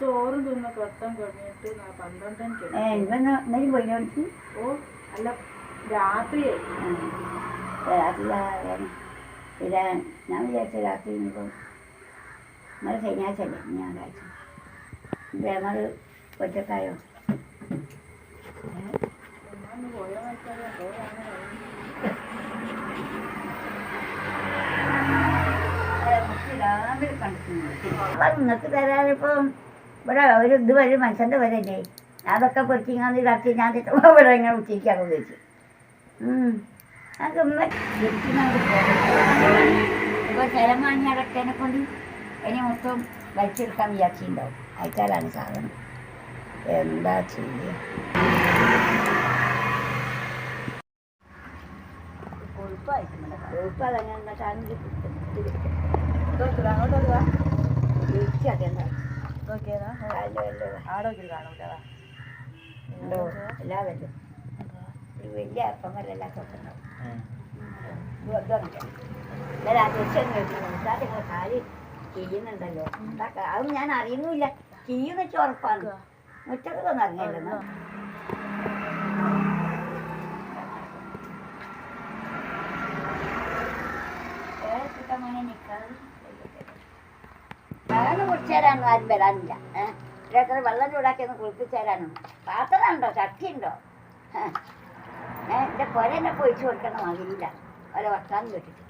ചോറും ഞാൻ തിന്ന് കഴിഞ്ഞിട്ട് പന്ത്രണ്ടരയ്ക്ക് ഓ അല്ല രാത്രിയായി വിചാരിച്ച രാത്രി ഇനിയിപ്പം ഇന്നലെ ശനിയാഴ്ച അല്ലേ ഞായറാഴ്ച. ഞങ്ങൾ ഒറ്റക്കായോ? നിങ്ങൾക്ക് തരാനിപ്പം ഇവിടെ ഒരു ഇത് വരും മനുഷ്യന്റെ വരല്ലേ? അതൊക്കെ പൊരിച്ചിങ്ങാന്ന് ഇതാക്കി ഞാൻ ഇവിടെ ഇങ്ങനെ ഉച്ചയ്ക്കാണ് ഉപയോഗിച്ചു ഞങ്ങൾക്ക് ഉമ്മ ശരിക്കും നമുക്ക് പോകാം ഇപ്പോൾ സ്ഥലം വാങ്ങി അടക്കനെ കൊണ്ട് ഇനി മൊത്തം വലിച്ചെടുക്കാൻ വിചാരിച്ചിട്ടുണ്ടാവും. അയച്ചാലാണ് സാധനം. എന്താ ചെയ്യുക കൊഴുപ്പായിട്ട് കൊഴുപ്പ് അതങ്ങനെ എന്നിട്ടാണെങ്കിൽ അങ്ങോട്ട് നോക്കിയതാ ഉണ്ടോ എല്ലാ വലിയ കാൽ ചെയ്യുന്നുണ്ടല്ലോ അത് ഞാൻ അറിയുന്നില്ല ചെയ്യുന്ന വെച്ചാൽ ഉറപ്പാണ്. മുറ്റത്തൊന്നും വെള്ളം കുടിച്ചു തരാനൊന്നും ആരും വരാനില്ല. ഏഹ് ഇത്ര വെള്ളം ചൂടാക്കിയൊന്ന് കുളിപ്പിച്ചു തരാനും പാത്രം ഉണ്ടോ ഏഹ് എന്റെ പുര എന്നെ പൊഴിച്ചു കൊടുക്കണം അതില്ല ഓരോ വർത്താനം കേട്ടിട്ട്.